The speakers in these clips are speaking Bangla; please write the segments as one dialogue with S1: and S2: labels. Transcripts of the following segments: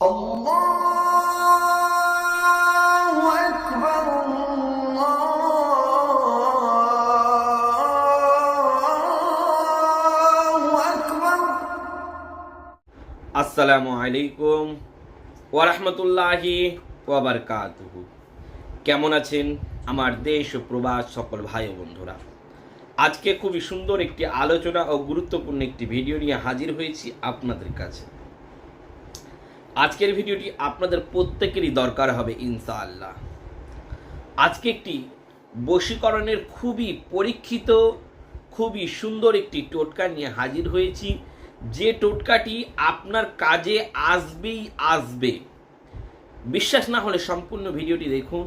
S1: আসসালামু আলাইকুম ওরহমতুল্লাহি ওয়াবারকাতুহু কেমন আছেন আমার দেশ ও প্রবাস সকল ভাই ও বন্ধুরা? আজকে খুবই সুন্দর একটি আলোচনা ও গুরুত্বপূর্ণ একটি ভিডিও নিয়ে হাজির হয়েছি আপনাদের কাছে। আজকের ভিডিওটি আপনাদের প্রত্যেকেরই দরকার হবে, ইনশাআল্লাহ। আজকে একটি বশীকরণের খুবই পরীক্ষিত, খুবই সুন্দর একটি টোটকা নিয়ে হাজির হয়েছি। যে টোটকাটি আপনার কাজে আসবেই আসবে। বিশ্বাস না হলে সম্পূর্ণ ভিডিওটি দেখুন।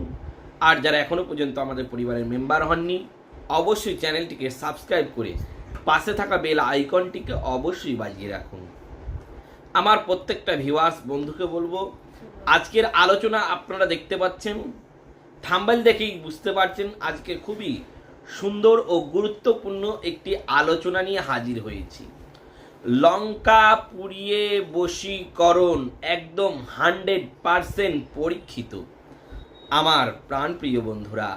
S1: আর যারা এখনও পর্যন্ত আমাদের পরিবারের মেম্বার হননি, অবশ্যই চ্যানেলটিকে সাবস্ক্রাইব করে পাশে থাকা বেল আইকনটিকে অবশ্যই বাজিয়ে রাখুন। আমার প্রত্যেকটা ভিওয়ার্স বন্ধুকে বলব, আজকের আলোচনা আপনারা দেখতে পাচ্ছেন। থাম্বাইল দেখেই বুঝতে পারছেন আজকে খুবই সুন্দর ও গুরুত্বপূর্ণ একটি আলোচনা নিয়ে হাজির হয়েছি। লঙ্কা পুড়িয়ে বশীকরণ একদম হান্ড্রেড পারসেন্ট পরীক্ষিত। আমার প্রাণপ্রিয় বন্ধুরা,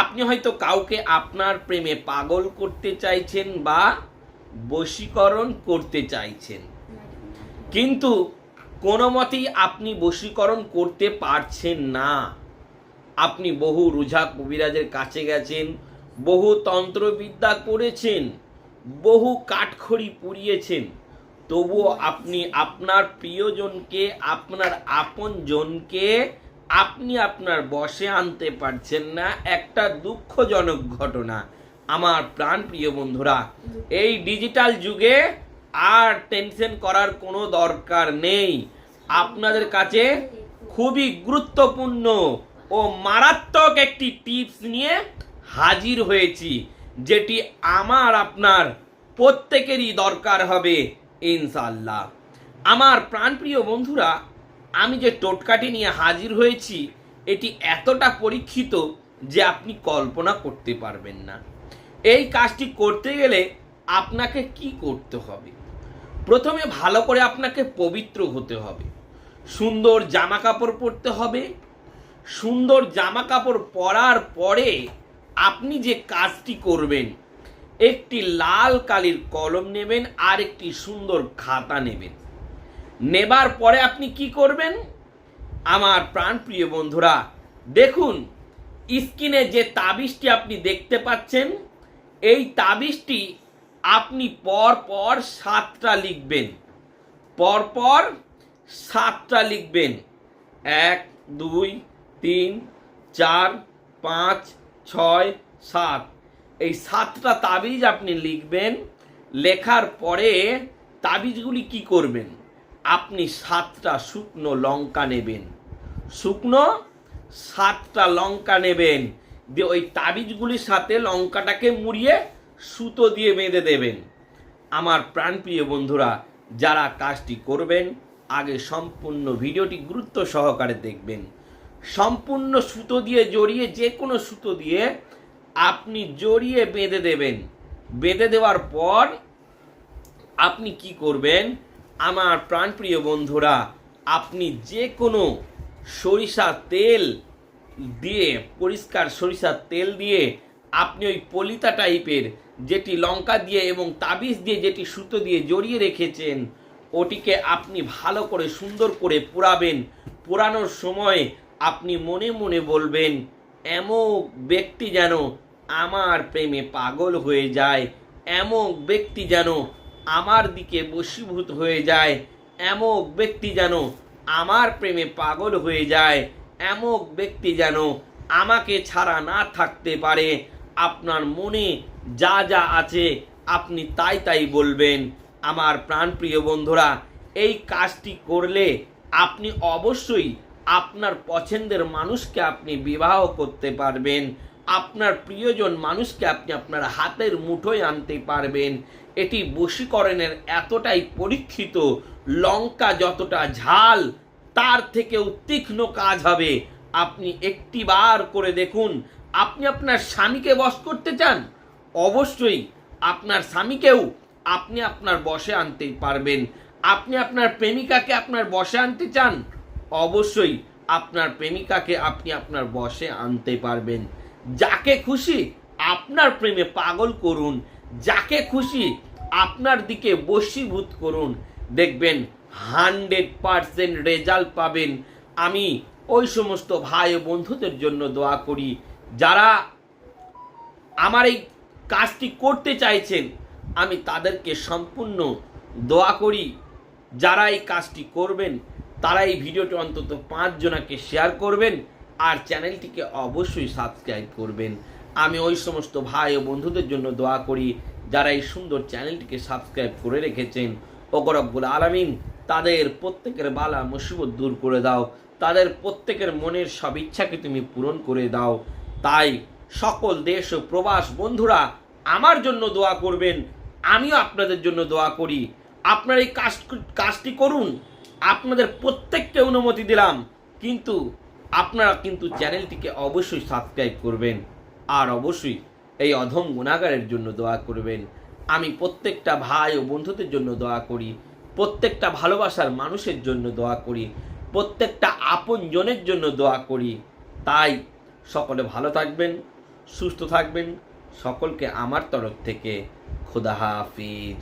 S1: আপনি হয়তো কাউকে আপনার প্রেমে পাগল করতে চাইছেন বা বশীকরণ করতে চাইছেন। কিন্তু কোনো মতেই আপনি বশীকরণ করতে পারছেন না। আপনি বহু রুঝা কবিরাজের কাছে গেছেন, বহু তন্ত্রবিদ্যা করেছেন, বহু কাঠখড়ি পুড়িয়েছেন। তবুও আপনি আপনার প্রিয়জনকে, আপনার আপনজনকে, আপনি আপনার বসে আনতে পারছেন না। একটা দুঃখজনক ঘটনা। আমার প্রাণ প্রিয় বন্ধুরা, এই ডিজিটাল যুগে আর টেনশন করার কোনো দরকার নেই। আপনাদের কাছে খুবই গুরুত্বপূর্ণ ও মারাত্মক একটি টিপস নিয়ে হাজির হয়েছি, যেটি আমার, আপনার প্রত্যেকেরই দরকার হবে ইনশাল্লাহ আমার প্রাণপ্রিয় বন্ধুরা, আমি যে টোটকাটি নিয়ে হাজির হয়েছি, এটি এতটা পরীক্ষিত যে আপনি কল্পনা করতে পারবেন না। এই কাজটি করতে গেলে আপনাকে কি করতে হবে? প্রথমে ভালো করে আপনাকে পবিত্র হতে হবে। সুন্দর জামা কাপড় পরতে হবে। সুন্দর জামা কাপড় পরার পরে আপনি যে কাজটি করবেন, একটি লাল কালির কলম নেবেন আর একটি সুন্দর খাতা নেবেন। নেবার পরে আপনি কি করবেন? আমার প্রাণপ্রিয় বন্ধুরা, দেখুন, স্ক্রিনে যে তাবিজটি আপনি দেখতে পাচ্ছেন, এই তাবিজটি আপনি পর পর সাতটা লিখবেন। পর পর সাতটা লিখবেন। এক, দুই, তিন, চার, পাঁচ, ছয়, সাত। এই সাতটা তাবিজ আপনি লিখবেন। লেখার পরে তাবিজগুলি কি করবেন? আপনি সাতটা শুকনো লঙ্কা নেবেন। শুকনো সাতটা লঙ্কা নেবেন। দিয়ে ওই তাবিজগুলির সাথে লঙ্কাটাকে মুড়িয়ে সুতো দিয়ে বেঁধে দেবেন। আমার প্রাণপ্রিয় বন্ধুরা, যারা কাজটি করবেন, আগে সম্পূর্ণ ভিডিওটি গুরুত্ব সহকারে দেখবেন। সম্পূর্ণ সুতো দিয়ে জড়িয়ে যে কোনো সুতো দিয়ে আপনি জড়িয়ে বেঁধে দেবেন। বেঁধে দেওয়ার পর আপনি কি করবেন? আমার প্রাণপ্রিয় বন্ধুরা, আপনি যে কোনো সরিষা তেল দিয়ে, পরিষ্কার সরিষার তেল দিয়ে আপনি ওই পলিতা টাইপের যেটি লঙ্কা দিয়ে এবং তাবিজ দিয়ে যেটি সুতো দিয়ে জড়িয়ে রেখেছেন, ওটিকে আপনি ভালো করে সুন্দর করে পোড়াবেন। পোড়ানোর সময় আপনি মনে মনে বলবেন, এমক ব্যক্তি যেন আমার প্রেমে পাগল হয়ে যায়, এমক ব্যক্তি যেন আমার দিকে বশীভূত হয়ে যায়, এমক ব্যক্তি যেন আমার প্রেমে পাগল হয়ে যায়, এমক ব্যক্তি যেন আমাকে ছাড়া না থাকতে পারে। আপনার মনে যা যা আছে, আপনি তাই তাই বলবেন। আমার প্রাণপ্রিয় বন্ধুরা, এই কাজটি করলে আপনি অবশ্যই আপনার পছন্দের মানুষকে আপনি বিবাহ করতে পারবেন। আপনার প্রিয়জন মানুষকে আপনি আপনার হাতের মুঠোয় আনতে পারবেন। এটি বশীকরণের এতটাই পরীক্ষিত, লঙ্কা যতটা ঝাল, তার থেকেও তীক্ষ্ণ কাজ হবে। আপনি একটি বার করে দেখুন আপনি আপনার স্বামীকে বশ করতে চান? অবশ্যই। আপনার স্বামীকেও আপনি আপনার বসে আনতে পারবেন। আপনি আপনার প্রেমিকাকে আপনার বসে আনতে চান? অবশ্যই আপনার প্রেমিকাকে আপনি আপনার বসে আনতে পারবেন। যাকে খুশি আপনার প্রেমে পাগল করুন। যাকে খুশি আপনার দিকে বশীভূত করুন। দেখবেন হান্ড্রেড পারসেন্ট রেজাল্ট পাবেন। আমি ওই সমস্ত ভাই বন্ধুদের জন্য দোয়া করি। যারা আমার এই কাজটি করতে চাইছেন, আমি তাদেরকে সম্পূর্ণ দোয়া করি। যারা এই কাজটি করবেন, তারা এই ভিডিওটি অন্তত পাঁচজনাকে শেয়ার করবেন আর চ্যানেলটিকে অবশ্যই সাবস্ক্রাইব করবেন। আমি ওই সমস্ত ভাই ও বন্ধুদের জন্য দোয়া করি, যারা এই সুন্দর চ্যানেলটিকে সাবস্ক্রাইব করে রেখেছেন। ওগরব্বুল আলামিন, তাদের প্রত্যেকের বালা মুসিবত দূর করে দাও। তাদের প্রত্যেকের মনের সব ইচ্ছাকে তুমি পূরণ করে দাও। তাই সকল দেশ ও প্রবাস বন্ধুরা আমার জন্য দোয়া করবেন, আমিও আপনাদের জন্য দোয়া করি। আপনারা এই কাজ কাজটি করুন, আপনাদের প্রত্যেককে অনুমতি দিলাম, কিন্তু আপনারা কিন্তু চ্যানেলটিকে অবশ্যই সাবস্ক্রাইব করবেন আর অবশ্যই এই অধম গুণাগারের জন্য দোয়া করবেন। আমি প্রত্যেকটা ভাই ও বন্ধুদের জন্য দোয়া করি, প্রত্যেকটা ভালোবাসার মানুষের জন্য দোয়া করি, প্রত্যেকটা আপনজনের জন্য দোয়া করি। তাই সকলে ভালো থাকবেন সুস্থ থাকবেন। সকলকে আমার তরফ থেকে খোদা হাফিজ।